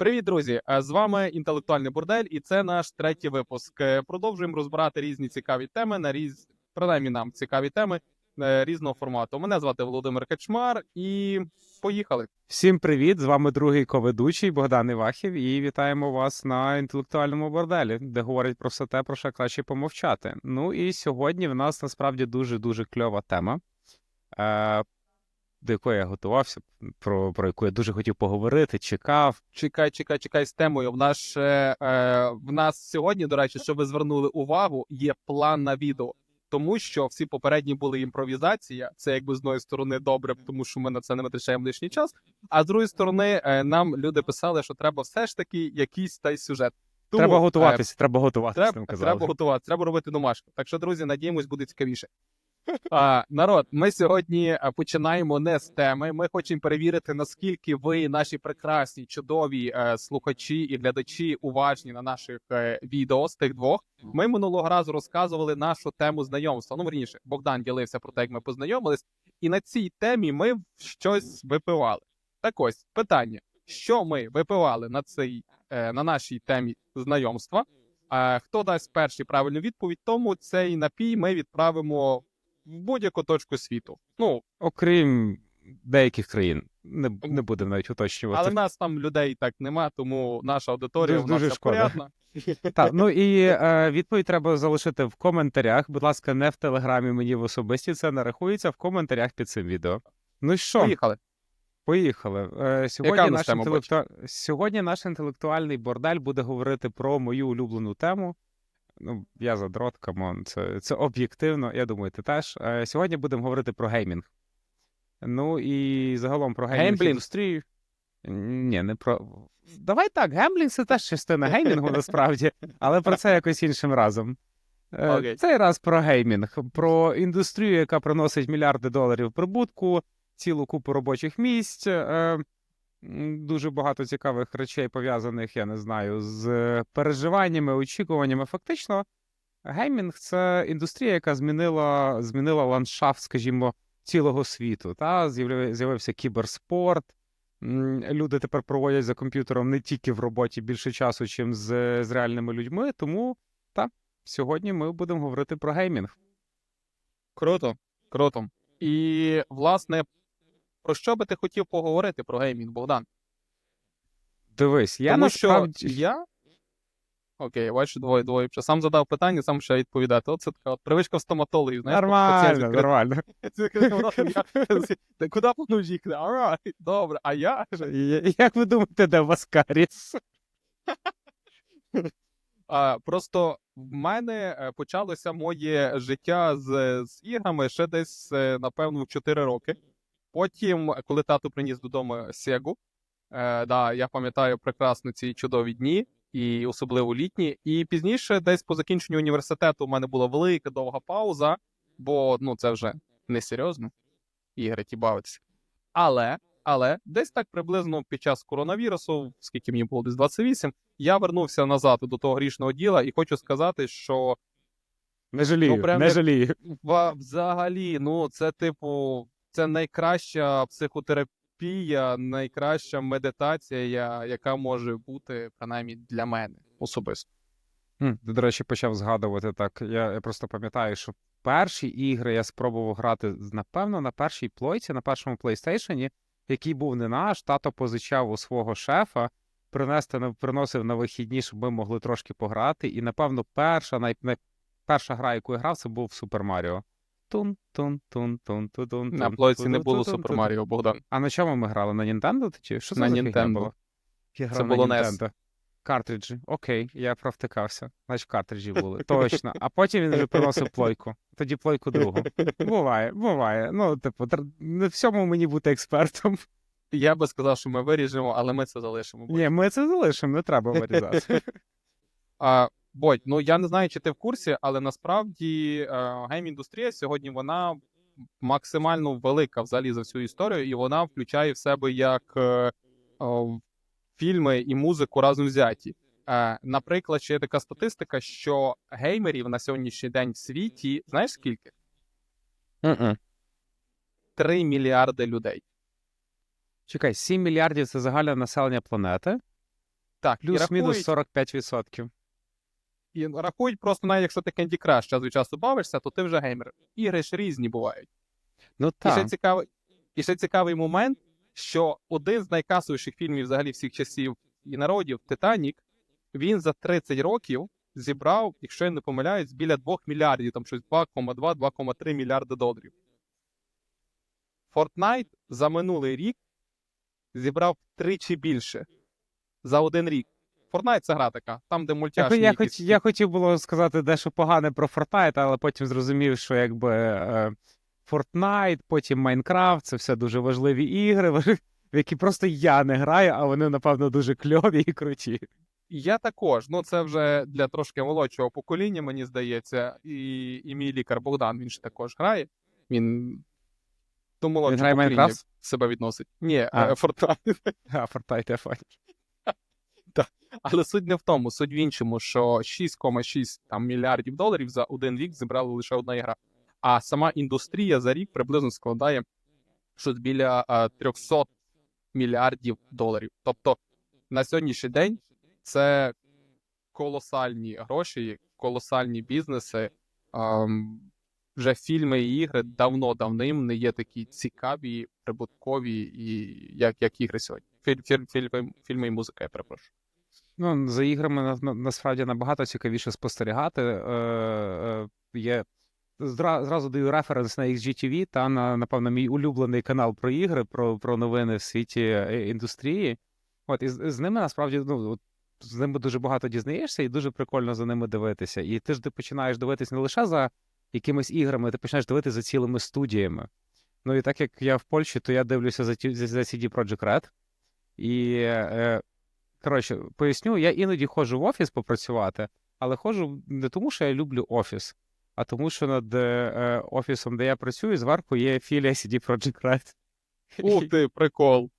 Привіт, друзі! З вами інтелектуальний бордель, і це наш третій випуск. Е, Продовжуємо розбирати різні цікаві теми на різ... принаймні нам цікаві теми е, різного формату. Мене звати Володимир Качмар, і поїхали. Всім привіт! З вами другий коведучий Богдан Івахів, і вітаємо вас на інтелектуальному борделі, де говорять про все те, про що краще помовчати. Ну і сьогодні в нас насправді дуже дуже кльова тема, е, до якої я готувався, про, про яку я дуже хотів поговорити, чекав. Чекай, чекай, чекай з темою. В нас ще, е, в нас сьогодні, до речі, щоб ви звернули увагу, є план на відео. Тому що всі попередні були імпровізація. Це якби з одної сторони добре, тому що ми на це не витрачаємо лишній час. А з другої сторони, е, нам люди писали, що треба все ж таки якийсь та й сюжет. Тому, треба е, готуватися, треба готуватися. Треба, треба готувати, треба робити домашку. Так що, друзі, надіємось, буде цікавіше. А, народ, ми сьогодні починаємо не з теми. Ми хочемо перевірити, наскільки ви, наші прекрасні, чудові е, слухачі і глядачі, уважні на наших е, відео з тих двох. Ми минулого разу розказували нашу тему знайомства. Ну, верніше, Богдан ділився про те, як ми познайомились, і на цій темі ми щось випивали. Так ось питання: що ми випивали на цій е, на нашій темі знайомства? А хто дасть перший правильну відповідь, тому цей напій ми відправимо будь-яку точку світу. Ну, Окрім деяких країн, не, не будемо навіть уточнювати. але в нас там людей так нема, тому наша аудиторія Дуже- в нас дуже шкода. порядна. Так, ну і е, відповідь треба залишити в коментарях. Будь ласка, не в телеграмі мені в особисті. Це не рахується в коментарях під цим відео. Ну що, Поїхали. поїхали. Е, сьогодні, Яка наш інтелекту... сьогодні наш інтелектуальний бордель буде говорити про мою улюблену тему. Ну, я задрот, камон, це, це об'єктивно, я думаю, ти теж. Е, сьогодні будемо говорити про геймінг. Ну і загалом про геймінг індустрію. Ні, не про. Давай так, гемблінг це теж частина геймінгу насправді, але про це якось іншим разом. Е, Окей. Цей раз про геймінг, про індустрію, яка приносить мільярди доларів прибутку, цілу купу робочих місць. Е, Дуже багато цікавих речей пов'язаних, я не знаю, з переживаннями, очікуваннями. Фактично, геймінг це індустрія, яка змінила, змінила ландшафт, скажімо, цілого світу. Та? З'явився кіберспорт. Люди тепер проводять за комп'ютером не тільки в роботі більше часу, чим з, з реальними людьми. Тому та, сьогодні ми будемо говорити про геймінг. Круто, круто. І, власне, про що би ти хотів поговорити про геймінг, Богдан? Дивись, я Тому насправді. що я. Окей, я бачу двоє двоє. Вже сам задав питання, сам ще відповідати. Оце така от привичка в стоматологів. Знаєш, Нормально, нормально. Куди плануєш їхати? Alright, добре, а я? Я- Як ви думаєте, де Васкаріс? А, просто в мене е, почалося моє життя з, з іграми ще десь, е, напевно, в 4 роки. Потім, коли тато приніс додому Сегу, е, да, я пам'ятаю прекрасно ці чудові дні, і особливо літні. І пізніше, десь по закінченню університету, у мене була велика довга пауза, бо ну, це вже несерйозно ігри ті бавитися. Але, але десь так приблизно під час коронавірусу, скільки мені було десь 28, я вернувся назад до того грішного діла, і хочу сказати, що Не жалію, Ну, прям не як- жалію. взагалі, ну це типу, це найкраща психотерапія, найкраща медитація, яка може бути принаймні для мене особисто. Ти, до речі, почав згадувати так. Я, я просто пам'ятаю, що перші ігри я спробував грати, напевно, на першій плойці, на першому PlayStation, який був не наш, тато позичав у свого шефа, принести приносив на вихідні, щоб ми могли трошки пограти. І, напевно, перша, най, най, перша гра, яку я грав, це був Супер Маріо. Тун, тун, тун, тун, тун, тун. На плойці не було Супер. Маріо, Богдан. А на чому ми грали? На Nintendo чи що це На за фігня Це на було. Nintendo. Картриджі. Окей, я провтикався. Значить, картриджі були. Точно. А потім він вже приносив плойку. Тоді плойку другу. Буває, буває. Ну, типу, не всьому мені бути експертом. Я би сказав, що ми виріжемо, але ми це залишимо. Ні, ми це залишимо, не треба вирізати. А, Бодь, ну я не знаю, чи ти в курсі, але насправді е, гейм-індустрія сьогодні вона максимально велика взагалі за всю історію, і вона включає в себе як е, фільми і музику разом взяті. Е, наприклад, ще є така статистика, що геймерів на сьогоднішній день в світі, знаєш скільки? Мгм. 3 мільярди людей. Чекай, 7 мільярдів це загальне населення планети. Так, Плюс-мінус 45%. І рахують просто навіть якщо ти Candy Crush час від часу бавишся, то ти вже геймер. Ігри ж різні бувають. Ну І ще цікавий, і ще цікавий момент, що один з найкасовіших фільмів взагалі всіх часів і народів Титанік, він за 30 років зібрав, якщо я не помиляюсь, біля 2 мільярдів, там щось 2,2-2,3 мільярди доларів. Fortnite за минулий рік зібрав тричі більше за один рік. Fortnite це гра така, там, де мультяшні. я, якісь- хоч, я хотів було сказати дещо погане про Fortnite, але потім зрозумів, що якби е, Fortnite, потім Minecraft, це все дуже важливі ігри, в які просто я не граю, а вони, напевно, дуже кльові і круті. Я також. Ну, це вже для трошки молодшого покоління, мені здається. І, і мій лікар Богдан він ж також грає. Він до молодшого грає покоління себе відносить. Ні, А. е, Fortnite. А, Fortnite я фані. Але суть не в тому, суть в іншому, що 6,6 там, мільярдів доларів за один рік зібрала лише одна ігра. А сама індустрія за рік приблизно складає щось біля е, 300 мільярдів доларів. Тобто на сьогоднішній день це колосальні гроші, колосальні бізнеси. Ем, вже фільми і ігри давно давним не є такі цікаві, прибуткові, і як, як ігри сьогодні. Філь, філь, фільми, фільми і музика, я перепрошую. Ну, за іграми на, на, насправді набагато цікавіше спостерігати. Е, е, є зра, зразу даю референс на XGTV та на, напевно, мій улюблений канал про ігри, про, про новини в світі е, індустрії. От, і з, з ними насправді ну, от, з ними дуже багато дізнаєшся, і дуже прикольно за ними дивитися. І ти ж ти починаєш дивитися не лише за якимись іграми, ти починаєш дивитися за цілими студіями. Ну і так як я в Польщі, то я дивлюся за, за CD Projekt Red. І е, Коротше, поясню, я іноді ходжу в офіс попрацювати, але ходжу не тому, що я люблю офіс, а тому, що над е, офісом, де я працюю, зверху є філія CD Projekt Red. Ух ти, прикол.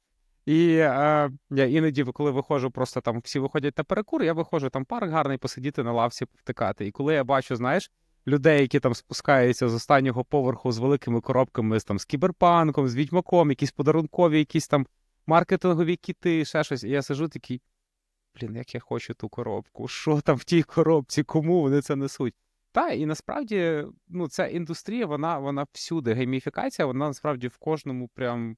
І е, я іноді, коли виходжу, просто там всі виходять на перекур, я виходжу там парк гарний посидіти на лавці, повтикати. І коли я бачу, знаєш, людей, які там спускаються з останнього поверху з великими коробками з, там, з кіберпанком, з відьмаком, якісь подарункові, якісь там маркетингові кіти, ще щось. І я сижу такий. Блін, як я хочу ту коробку, що там в тій коробці, кому вони це несуть? Та, і насправді, ну, ця індустрія, вона, вона всюди. Гейміфікація, вона насправді в кожному, прям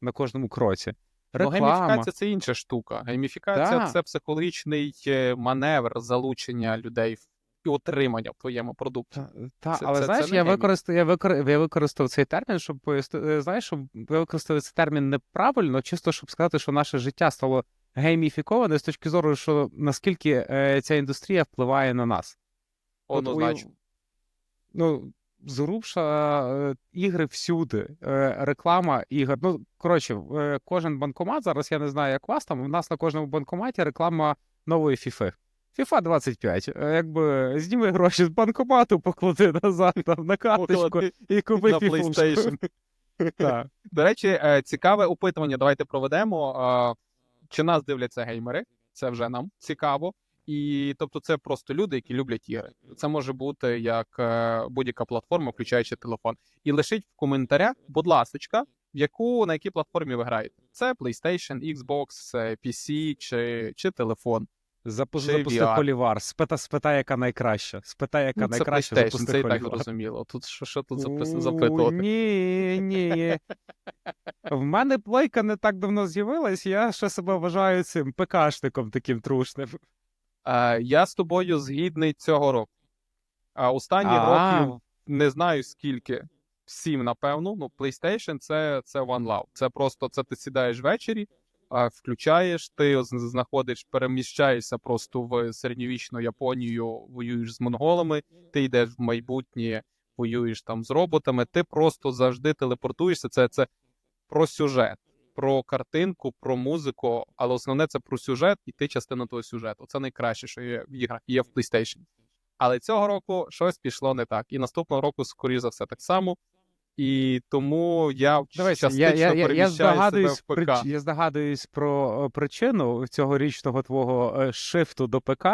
на кожному кроці. Ну, гейміфікація це інша штука. Гейміфікація Да. це психологічний е, маневр залучення людей і отримання в твоєму продукті. Та, та, Це- але це- знаєш, це я використав, я, викор... я використав цей термін, щоб пояснити, знаєш, щоб я використав цей термін неправильно, чисто щоб сказати, що наше життя стало гейміфіковане з точки зору, що наскільки е, ця індустрія впливає на нас. Однозначно. Ну, зрубша е, ігри всюди, е, реклама ігор. Ну, коротше, е, кожен банкомат, зараз я не знаю, як у вас там, у нас на кожному банкоматі реклама нової фіфи. FIFA 25. Е, Якби зніми гроші з банкомату, поклади назад там, на карточку Поклади і купи на. PlayStation. До речі, е, цікаве опитування. Давайте проведемо. Чи нас дивляться геймери? Це вже нам цікаво. І тобто, це просто люди, які люблять ігри. Це може бути як е, будь-яка платформа, включаючи телефон. І лишіть в коментарях, будь ласочка, в яку на якій платформі ви граєте. Це PlayStation, Xbox, е, PC чи, чи телефон. Запу- Запусти VR. холівар. Спитай, спитай, яка найкраща. Спитай, яка Ну, це найкраща, PlayStation, запусти це і так зрозуміло. Тут що, що тут запис- запитувати? Ні, ні. В мене плойка не так давно з'явилась, я ще себе вважаю цим ПКшником таким трушним. Е, я з тобою згідний цього року. А останні А. років не знаю скільки. Сім, напевно. Ну, PlayStation це, це One Love. Це просто це ти сідаєш ввечері, а, включаєш, ти знаходиш, переміщаєшся просто в середньовічну Японію, воюєш з монголами, ти йдеш в майбутнє, воюєш там з роботами. Ти просто завжди телепортуєшся. Це, це про сюжет, про картинку, про музику, але основне це про сюжет, і ти частина того сюжету. Це найкраще, що є в іграх, є в PlayStation. Але цього року щось пішло не так. І наступного року, скоріше за все, так само. І тому я Дивись, частично я, я, я, я, переміщаю себе в ПК. я здогадуюсь про причину цьогорічного твого е, шифту до ПК.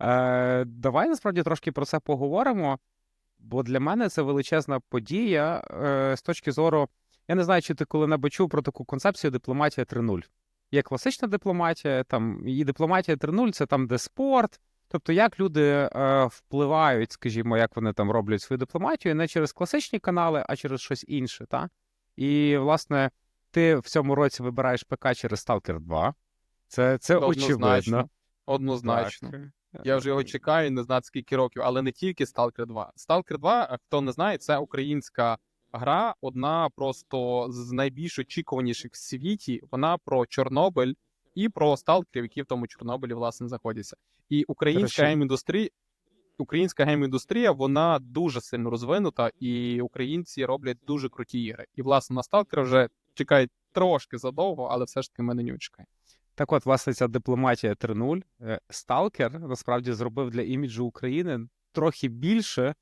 Е, давай насправді трошки про це поговоримо, бо для мене це величезна подія е, з точки зору. Я не знаю, чи ти коли-небудь чув про таку концепцію дипломатія 3.0. Є класична дипломатія, там і дипломатія 3.0 це там, де спорт. Тобто, як люди е, впливають, скажімо, як вони там роблять свою дипломатію, не через класичні канали, а через щось інше. Та? І, власне, ти в цьому році вибираєш ПК через Stalker 2. Це, це очевидно. Однозначно. Однозначно. Так. Я вже його чекаю, не знаю скільки років, але не тільки Stalker 2. Stalker 2, хто не знає, це українська гра, одна просто з найбільш очікуваніших в світі. Вона про Чорнобиль і про сталкерів, які в тому Чорнобилі власне знаходяться. І українська гейм-індустрія. Українська гейм-індустрія вона дуже сильно розвинута, і українці роблять дуже круті ігри. І власне на Stalker вже чекають трошки задовго, але все ж таки мене не чекає. Так от, власне, ця дипломатія 3.0. е, Сталкер насправді зробив для іміджу України трохи більше,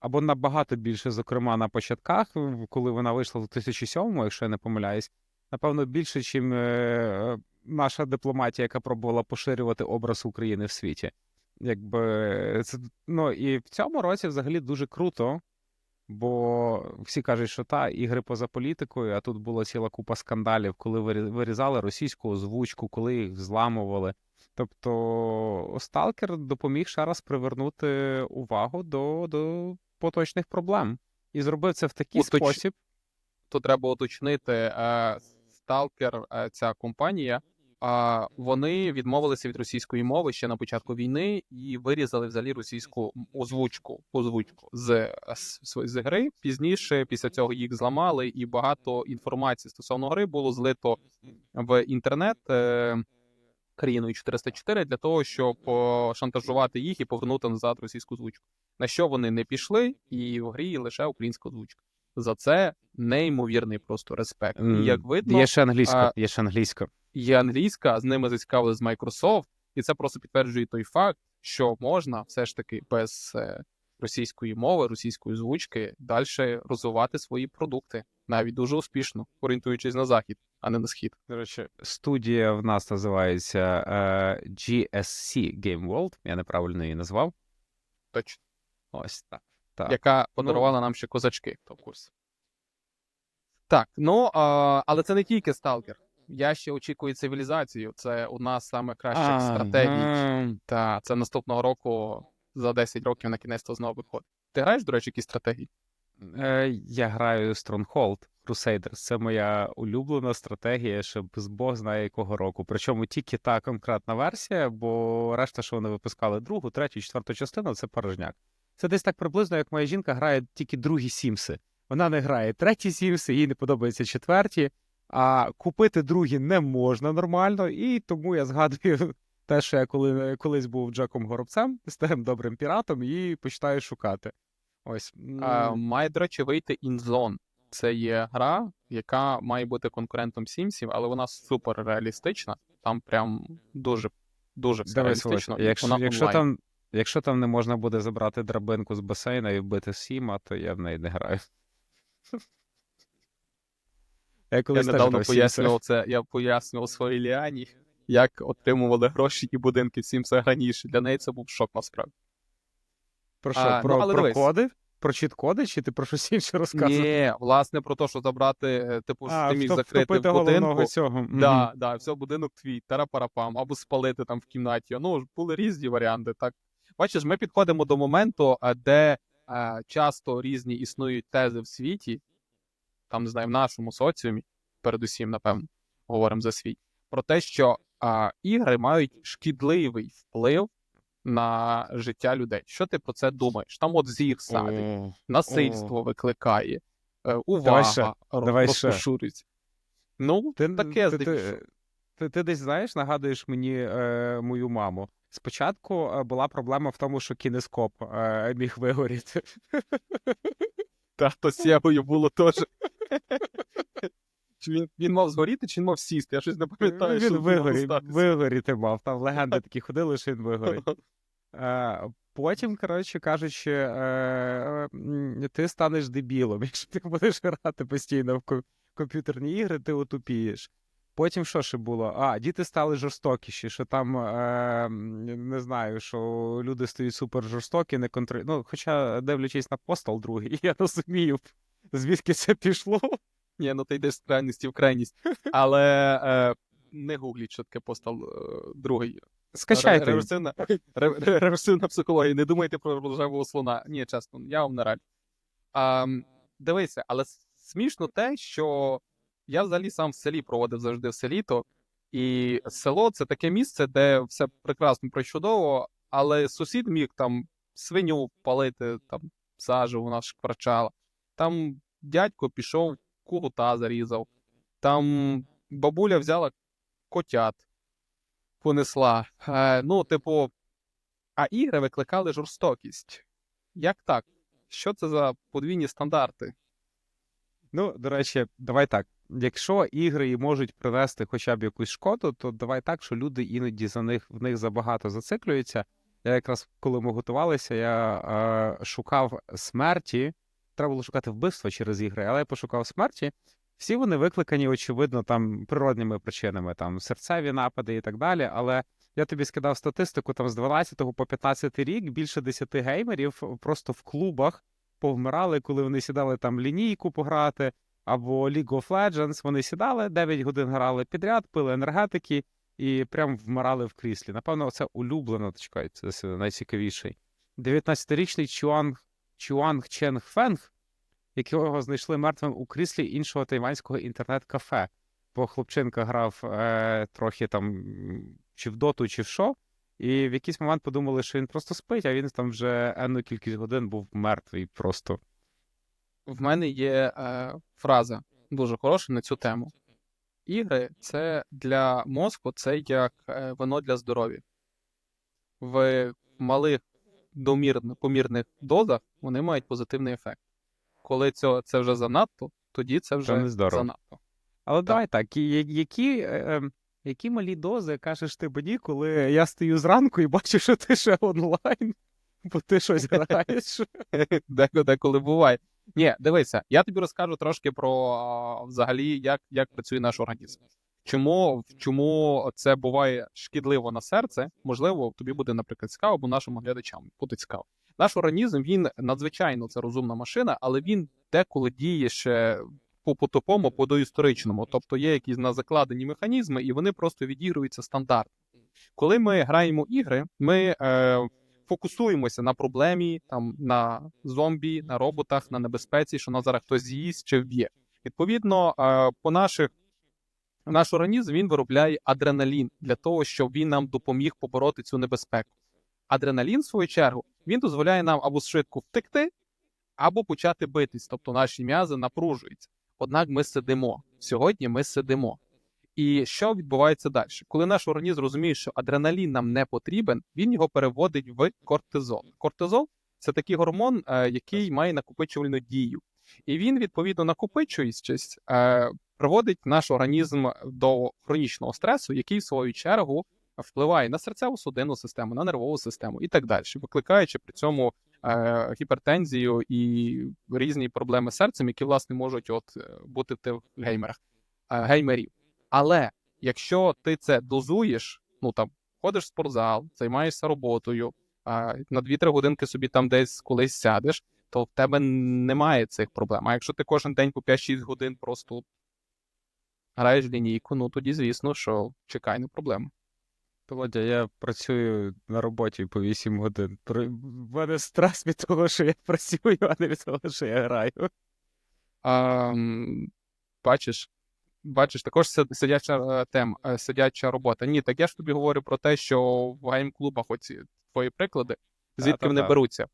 або набагато більше, зокрема, на початках, коли вона вийшла в 2007-му, якщо я не помиляюсь, напевно, більше, ніж наша дипломатія, яка пробувала поширювати образ України в світі. Якби це ну і в цьому році взагалі дуже круто, бо всі кажуть, що та ігри поза політикою, а тут була ціла купа скандалів, коли вирі- вирізали російську озвучку, коли їх зламували. Тобто Сталкер допоміг ще раз привернути увагу до, до поточних проблем. І зробив це в такий Уточ- спосіб. то треба уточнити, е, Stalker, е, ця компанія, а вони відмовилися від російської мови ще на початку війни і вирізали взагалі російську озвучку, озвучку з, з, з гри. Пізніше, після цього їх зламали, і багато інформації стосовно гри було злито в інтернет. Е, Країною 404 для того, щоб шантажувати їх і повернути назад російську озвучку. На що вони не пішли, і в грі лише українська озвучка. За це неймовірний просто респект. І як видно, Є ще англійська, є ще англійська. Є англійська, з ними зацікавили з Microsoft, і це просто підтверджує той факт, що можна все ж таки без е, російської мови, російської озвучки далі розвивати свої продукти, навіть дуже успішно, орієнтуючись на захід, а не на схід. До речі, студія в нас називається е, GSC Game World. Я неправильно її назвав. Точно, Ось так. так. яка подарувала нам ще козачки, хто в курсі. Так, ну а, але це не тільки сталкер. Я ще очікую цивілізацію. Це одна з самих кращих стратегій. Та це наступного року за 10 років на кінець то знову виходить. Ти граєш, до речі, які стратегії? Е, я граю Stronghold Crusaders. Це моя улюблена стратегія, ще без Бог знає якого року. Причому тільки та конкретна версія, бо решта, що вони випускали другу, третю, четверту частину, це порожняк. Це десь так приблизно, як моя жінка грає тільки другі Сімси. Вона не грає треті Сімси, їй не подобаються четверті, а купити другі не можна нормально, і тому я згадую те, що я коли, колись був Джеком Горобцем, старим добрим піратом, і починаю шукати. Ось. А, має, до речі, вийти InZone. Це є гра, яка має бути конкурентом Сімсів, але вона супер реалістична. Там прям дуже, дуже все реалістично. Якщо, вона якщо, там, якщо там не можна буде забрати драбинку з басейна і вбити Сіма, то я в неї не граю. Я, Я колись теж недавно пояснював це, я пояснював своїй Ліані, як отримували гроші і будинки в Сімсах раніше. Для неї це був шок насправді. Про що? А, ну, про, але про коди? Про чіт-коди, чи ти про щось інше розказуєш? Ні, власне, про те, що забрати, е, типу, що ти міг закрити в будинку. цього. Да, да, все, будинок твій, тарапарапам, або спалити там в кімнаті. Ну, були різні варіанти. Так, бачиш, ми підходимо до моменту, де е, часто різні існують тези в світі, там не знаю, в нашому соціумі, передусім, напевно, говоримо за світ, про те, що е, ігри мають шкідливий вплив на життя людей. Що ти про це думаєш? Там от зір садить, О, насильство викликає, е, увага Давай ще, ро- давай Ну, Ти, таке ти, ти, ти, ти десь знаєш, нагадуєш мені е, мою маму. Спочатку е, була проблема в тому, що кінескоп е, міг вигоріти. Та то з було теж. Чи він, він мав згоріти, чи він мав сісти? Я щось не пам'ятаю. що Він мало вигорі, вигоріти мав. Там легенди такі ходили, що він вигорить. Е, потім, коротше кажучи, е, ти станеш дебілом. Якщо ти будеш грати постійно в комп'ютерні ігри, ти отупієш. Потім що ще було? А, діти стали жорстокіші, що там е, не знаю, що люди стають супер жорстокі, не контр... Ну, хоча, дивлячись на постал другий, я розумію, звідки це пішло. Ні, ну ти йдеш з крайності в крайність. Але е, не гугліть, що таке постал е, другий. Скачайте. Реверсивна, ре- ре- реверсивна психологія. Не думайте про рожевого слона. Ні, чесно, я вам не раджу. А, дивися, але смішно те, що я взагалі сам в селі проводив завжди все літо. І село це таке місце, де все прекрасно причудово, але сусід міг там свиню палити, там сажу вона шкварчала. Там дядько пішов, кугута зарізав. Там бабуля взяла котят, понесла. Е, ну, типу, а ігри викликали жорстокість. Як так? Що це за подвійні стандарти? Ну, до речі, давай так. Якщо ігри і можуть принести хоча б якусь шкоду, то давай так, що люди іноді за них в них забагато зациклюються. Я якраз коли ми готувалися, я е, шукав смерті. Треба було шукати вбивства через ігри, але я пошукав смерті. Всі вони викликані, очевидно, там природніми причинами, там серцеві напади і так далі. Але я тобі скидав статистику там з 12 по 15 рік більше 10 геймерів просто в клубах повмирали, коли вони сідали там лінійку пограти, або League of Legends. Вони сідали 9 годин грали підряд, пили енергетики і прям вмирали в кріслі. Напевно, це улюблено, чекай, це найцікавіший. 19-річний Чуанг, Чуанг Ченг Фенг, якого знайшли мертвим у кріслі іншого тайванського інтернет-кафе. Бо хлопчинка грав е, трохи там чи в доту, чи в що. І в якийсь момент подумали, що він просто спить, а він там вже енну кількість годин був мертвий просто. В мене є е, фраза дуже хороша на цю тему. Ігри це для мозку, це як е, вино для здоров'я. В малих домірно, помірних дозах вони мають позитивний ефект. Коли це, це вже занадто, тоді це вже не занадто. Але давай так, які, е, ем, які малі дози кажеш ти мені, коли я стою зранку і бачу, що ти ще онлайн, бо ти щось граєш. Деко- Деколи буває. Ні, дивися, я тобі розкажу трошки про взагалі, як, як працює наш організм. Чому, чому це буває шкідливо на серце? Можливо, тобі буде, наприклад, цікаво, або нашим глядачам буде цікаво. Наш організм він надзвичайно це розумна машина, але він деколи діє ще по потопому, по доісторичному. Тобто є якісь на закладені механізми, і вони просто відігруються стандарт. Коли ми граємо ігри, ми е, фокусуємося на проблемі, там на зомбі, на роботах, на небезпеці, що нас зараз хтось з'їсть чи вб'є. Відповідно, е, по наших наш організм він виробляє адреналін для того, щоб він нам допоміг побороти цю небезпеку. Адреналін, в свою чергу, він дозволяє нам або швидко втекти, або почати битись, тобто наші м'язи напружуються. Однак ми сидимо. Сьогодні ми сидимо. І що відбувається далі? Коли наш організм розуміє, що адреналін нам не потрібен, він його переводить в кортизол. Кортизол це такий гормон, е, який має накопичувальну дію. І він, відповідно, накопичуючись, е, приводить наш організм до хронічного стресу, який, в свою чергу, впливає на серцеву судинну систему, на нервову систему і так далі, викликаючи при цьому е, гіпертензію і різні проблеми з серцем, які власне можуть от е, бути в геймерах е, геймерів. Але якщо ти це дозуєш, ну там ходиш в спортзал, займаєшся роботою, на 2-3 годинки собі там десь колись сядеш, то в тебе немає цих проблем. А якщо ти кожен день по 5-6 годин просто граєш лінійку, ну тоді, звісно, що чекай на проблеми. Володя, я працюю на роботі по 8 годин. В мене стрес від того, що я працюю, а не від того, що я граю. А, бачиш, бачиш, також сидяча е, тема, е, сидяча робота. Ні, так я ж тобі говорю про те, що в гейм-клубах оці твої приклади, звідки вони беруться.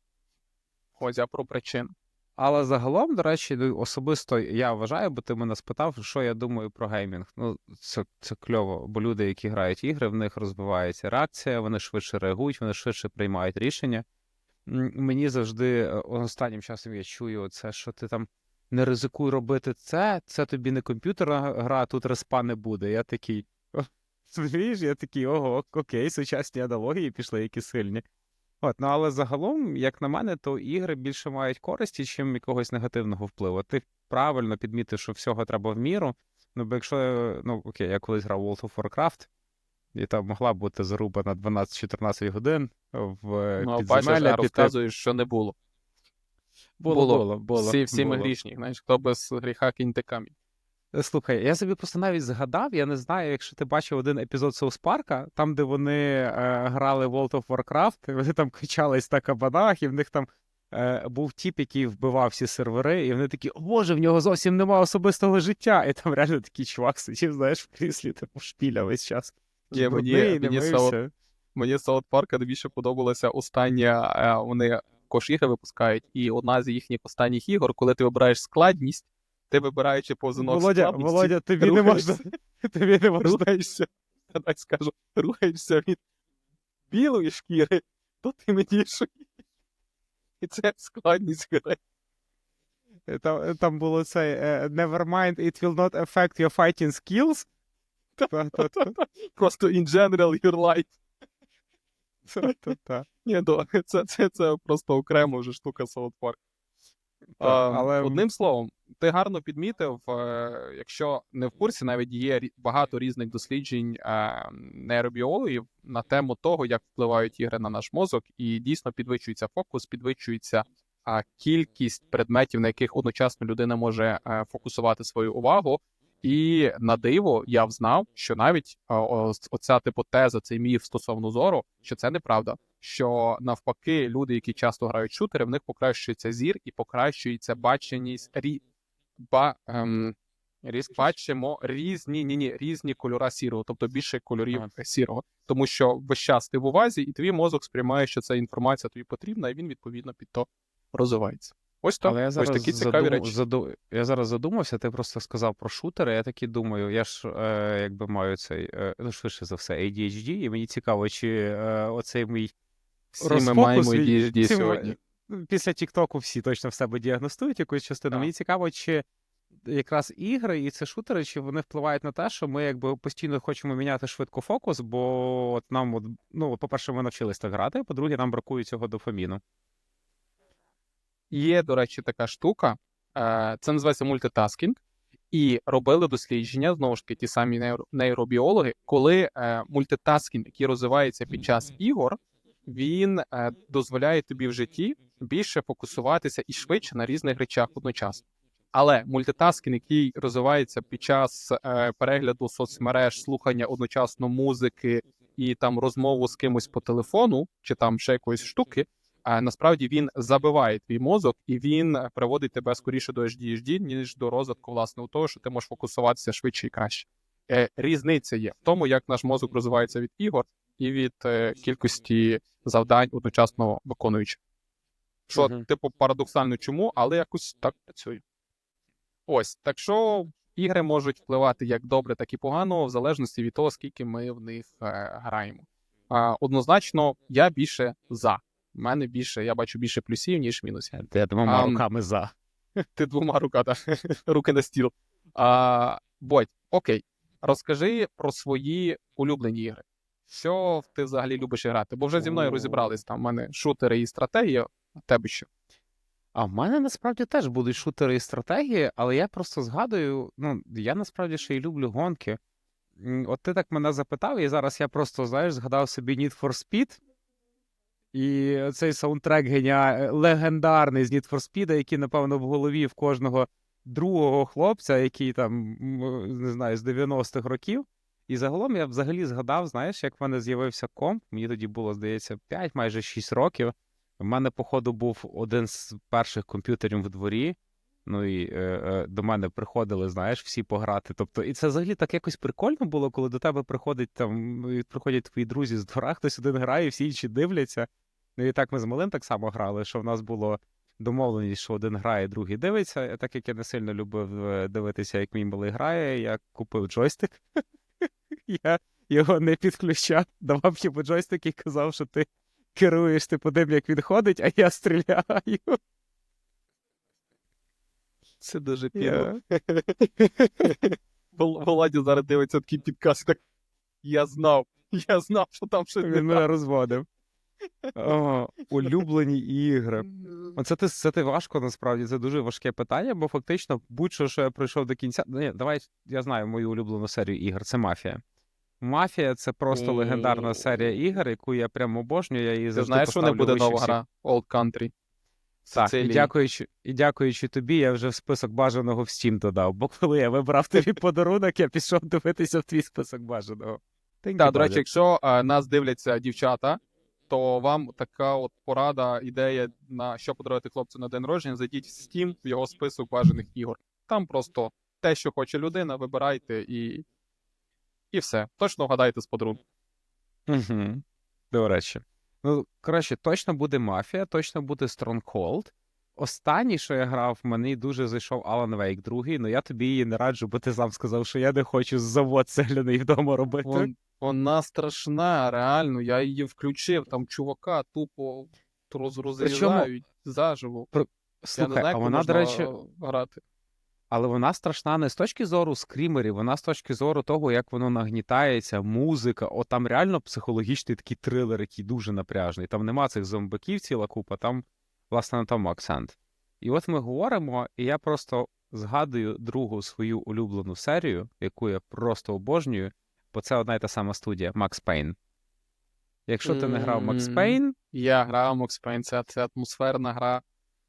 Ось я про причину. Але загалом, до речі, ну, особисто я вважаю, бо ти мене спитав, що я думаю про геймінг. Ну, це, це кльово, бо люди, які грають ігри, в них розвивається реакція, вони швидше реагують, вони швидше приймають рішення. Мені завжди е, останнім часом я чую це, що ти там не ризикуй робити це, це тобі не комп'ютерна гра, тут респа не буде. Я такий. «О, Розумієш, я такий, ого, окей, сучасні аналогії пішли, які сильні. От, ну але загалом, як на мене, то ігри більше мають користі, чим якогось негативного впливу. Ти правильно підмітив, що всього треба в міру. Ну, бо якщо, ну окей, я колись грав World of Warcraft, і там могла бути заруба на 12-14 годин в е, Ну, підземелля піти. розказуєш, що не було. Було, було. було, було, всі, всі ми грішні. Знаєш, хто без гріха киньте камінь. Е, Слухай, я собі просто навіть згадав, я не знаю, якщо ти бачив один епізод Соус Парка, там, де вони е, грали World of Warcraft, вони там качались на кабанах, і в них там е, був тіп, який вбивав всі сервери, і вони такі, о боже, в нього зовсім немає особистого життя. І там реально такий чувак сидів, знаєш, в кріслі, типу, шпіля весь час. Є, мені- мені Саут- Мені South Park найбільше подобалося остання. е, Вони також ігри випускають, і одна з їхніх останніх ігор, коли ти вибираєш складність, ти вибираючи повзунок Володя, Володя, тобі не можна. Тобі не можна. рухаєшся, я так скажу, рухаєшся від білої шкіри до темнішої. І це складність гри. Там, там було це е, Never mind, it will not affect your fighting skills. Просто in general your life. Ні, це, це, це просто окрема вже штука South Park. А, але- Одним словом, ти гарно підмітив, е, якщо не в курсі, навіть є багато різних досліджень е, нейробіологів на тему того, як впливають ігри на наш мозок, і дійсно підвищується фокус, підвищується кількість предметів, на яких одночасно людина може е, фокусувати свою увагу. І на диво я взнав, що навіть оця типу теза, цей міф стосовно зору, що це неправда. Що навпаки, люди, які часто грають шутери, в них покращується зір і покращується баченість. Ба... ем... бачимо різні ні, ні, різні кольора сірого, тобто більше кольорів Ага. сірого. Тому що весь час ти в увазі, і твій мозок сприймає, що ця інформація тобі потрібна, і він відповідно під то розвивається. Ось так. Але я Ось зараз, такі цікаві задум- речі. заду- я зараз задумався, ти просто сказав про шутери. Я таки думаю, я ж е, якби маю цей, е, ну, швидше за все, ADHD, і мені цікаво, чи е, оцей мій Всі ми маємо ADHD сьогодні. Після Тіктоку всі точно в себе діагностують якусь частину. Так. Мені цікаво, чи якраз ігри і це шутери, чи вони впливають на те, що ми якби постійно хочемо міняти швидко фокус, бо от нам, от, ну, по-перше, ми навчились так грати, по-друге, нам бракує цього дофаміну. Є, до речі, така штука. е, Це називається мультитаскінг. І робили дослідження, знову ж таки, ті самі нейробіологи, коли е, мультитаскінг, який розвивається під час ігор, він е, дозволяє тобі в житті більше фокусуватися і швидше на різних речах одночасно. Але мультитаскінг, який розвивається під час е, перегляду соцмереж, слухання одночасно музики і там розмову з кимось по телефону, чи там ще якоїсь штуки, а насправді він забиває твій мозок і він е, приводить тебе скоріше до HDHD, ніж до розвитку власне у того, що ти можеш фокусуватися швидше і краще. Е, різниця є в тому, як наш мозок розвивається від ігор і від е, кількості завдань одночасно виконуючи. Що, Мгм. типу, парадоксально чому, але якось так працює. Ось, так що ігри можуть впливати як добре, так і погано, в залежності від того, скільки ми в них е, граємо. А, однозначно, я більше за. У мене більше, я бачу більше плюсів, ніж мінусів. Я двома Ам, руками за. Ти двома рука, так, руки на стіл. А, Бодь, окей, розкажи про свої улюблені ігри. Що ти взагалі любиш грати? Бо вже зі мною розібрались там в мене шутери і стратегія. Тебе що? А в мене насправді теж будуть шутери і стратегії, але я просто згадую, ну, я насправді ще й люблю гонки. От ти так мене запитав, і зараз я просто, знаєш, згадав собі Need for Speed. І цей саундтрек геніа... легендарний з Need for Speed, який, напевно, в голові в кожного другого хлопця, який там, не знаю, з 90-х років. І загалом я взагалі згадав, знаєш, як в мене з'явився комп, мені тоді було, здається, 5, майже 6 років. У мене, походу, був один з перших комп'ютерів в дворі. Ну і е, е, до мене приходили, знаєш, всі пограти. Тобто, і це взагалі так якось прикольно було, коли до тебе приходить там, ну, приходять твої друзі з двора, хтось один грає, всі інші дивляться. Ну і так ми з малим так само грали, що в нас було домовленість, що один грає, другий дивиться. Так як я не сильно любив е, дивитися, як мій малий грає, я купив джойстик. Я його не підключав, давав йому джойстик і казав, що ти керуєш типу тим, як він ходить, а я стріляю. Це дуже Вол- Володя зараз дивиться такий підказ. Так я знав, я знав, що там щось Він мене розводив. О, улюблені ігри. Оце ти, це ти важко насправді. Це дуже важке питання, бо фактично будь-що, що я пройшов до кінця. Ні, давай я знаю мою улюблену серію ігор. Це мафія. Мафія це просто легендарна серія ігор, яку я прямо обожнюю. Я її Ти знаєш, що не буде нова гра Old Country? Так, і дякуючи, і дякуючи тобі, я вже в список бажаного в Steam додав. Бо коли я вибрав тобі подарунок, я пішов дивитися в твій список бажаного. Так, you, до речі, якщо е, нас дивляться дівчата, то вам така от порада, ідея на що подарувати хлопцю на день народження, зайдіть в Steam, в його список бажаних ігор. Там просто те, що хоче людина, вибирайте і. І все. Точно вгадайте з подарунком. Угу. До речі. Ну, коротше, точно буде мафія, точно буде Stronghold. Останній, що я грав, мені дуже зайшов Alan Wake 2, але я тобі її не раджу, бо ти сам сказав, що я не хочу завод цегляний вдома робити. Вон, вона страшна, реально. Я її включив, там чувака тупо роз, розрізають заживо. я не знаю, а вона, до речі, грати. Але вона страшна не з точки зору скрімерів, вона з точки зору того, як воно нагнітається, музика. О, там реально психологічний такий трилер, який дуже напряжний. Там нема цих зомбаків ціла купа, там, власне, на тому акцент. І от ми говоримо, і я просто згадую другу свою улюблену серію, яку я просто обожнюю, бо це одна й та сама студія Макс Пейн. Якщо ти не грав Макс Пейн, Я грав Payne, це, це атмосферна гра.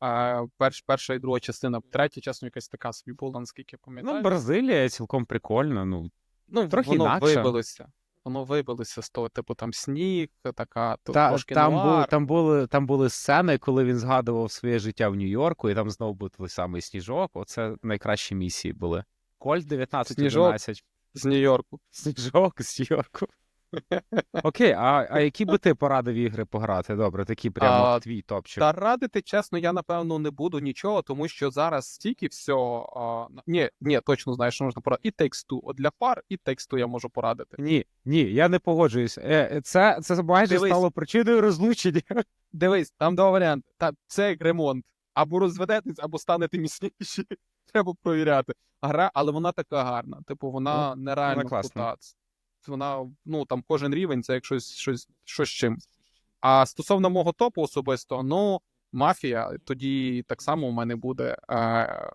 А, перш, перша і друга частина, третя, чесно, якась така собі була, наскільки я пам'ятаю. ну, Бразилія цілком прикольна. Ну, ну, трохи воно інакше. вибилося. Воно вибилося з того, типу, там сніг, така, то, Та, трошки там, нуар. були, там, були, там були сцени, коли він згадував своє життя в Нью-Йорку, і там знову був той самий сніжок. Оце найкращі місії були. Кольт 1911. з Нью-Йорку. Сніжок з Нью-Йорку. Окей, а, а які би ти порадив ігри пограти? Добре, такі прямо А, твій топчик. Та радити, чесно, я напевно не буду нічого, тому що зараз стільки всього. А, ні, ні, точно знаю, що можна порадити. І Takes Two. От для пар, і Takes Two я можу порадити. Ні, ні, я не погоджуюсь. Е, е, Це, це майже Дивись. стало причиною розлучення. Дивись, там два варіанти. Та це як ремонт. Або розведетесь, або станете міцніші. Треба провіряти. Гра, але вона така гарна. Типу, вона нереально вона класна. Вона, ну там кожен рівень це як щось, щось, щось чимось. А стосовно мого топу особисто, ну, мафія, тоді так само у мене буде е,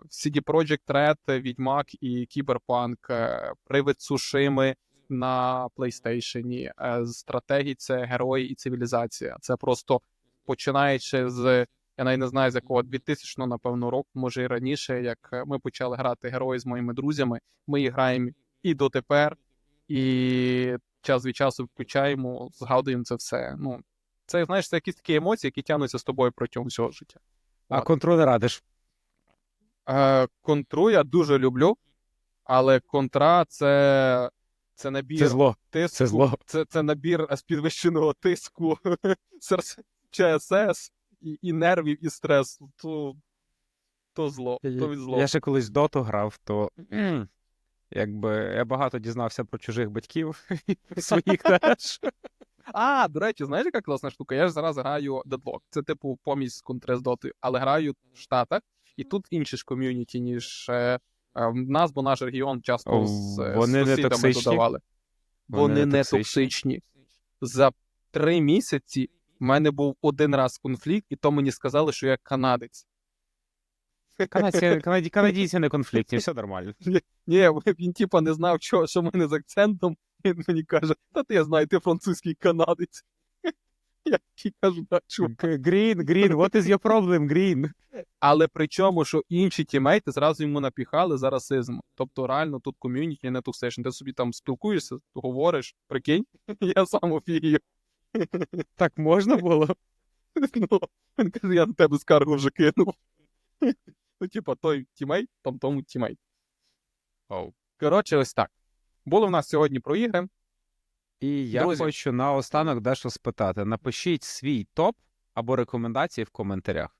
CD Projekt Red, Відьмак і Кіберпанк, е, Привид Сушими на PlayStation. Е, з стратегій це герої і цивілізація. Це просто починаючи з. Я навіть не знаю з якого 2000 напевно року, може і раніше, як ми почали грати герої з моїми друзями. Ми їх граємо і дотепер, і час від часу включаємо, згадуємо це все. Ну, це знаєш, це якісь такі емоції, які тягнуться з тобою протягом всього життя. А контру не радиш. Е, контру я дуже люблю, але контра це, це набір Це зло. тиску. це зло. Це, це набір з підвищеного тиску, ЧСС, і, і нервів, і стресу. То, то зло, то від зло. Я ще колись доту грав, то якби я багато дізнався про чужих батьків своїх теж. А, до речі, знаєш, яка класна штука? Я ж зараз граю Deadlock. Це типу помість з контри з дотою, але граю в Штатах, і тут інші ж ком'юніті, ніж е, е, в нас, бо наш регіон часто О, з, вони з не токсичні? додавали. Вони Вони, не не токсичні? токсичні. За три місяці в мене був один раз конфлікт, і то мені сказали, що я канадець. Канадці, канаді, канадійці не конфліктні, все нормально. Ні, він типа не знав, що, що в мене з акцентом. Він мені каже: Та ти я знаю, ти французький канадець. Я такий кажу, так, чувак. Green, Green, what is your problem, Green? Але причому, що інші тімейти зразу йому напіхали за расизм. Тобто, реально тут ком'юніті не тусиш. Ти собі там спілкуєшся, говориш, прикинь, я сам офігію. Так можна було? Ну, він каже, я на тебе скаргу вже кинув. Ну, типа, той тімейт, там тому тімейт. Оу. Коротше, ось так. Було в нас сьогодні про ігри. І я Друзі. хочу наостанок дещо спитати. Напишіть свій топ або рекомендації в коментарях.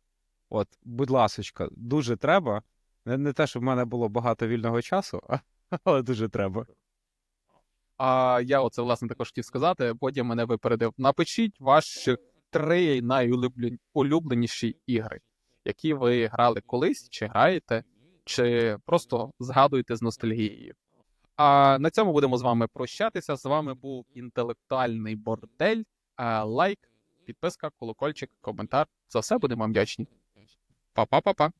От, будь ласочка, дуже треба. Не, не те, щоб в мене було багато вільного часу, а, але дуже треба. А я оце власне також хотів сказати, потім мене випередив. Напишіть ваші три найулюбленіші ігри, які ви грали колись, чи граєте, чи просто згадуєте з ностальгією. А на цьому будемо з вами прощатися. З вами був інтелектуальний бордель. Лайк, підписка, колокольчик, коментар. За все будемо вам вдячні. Па-па-па-па.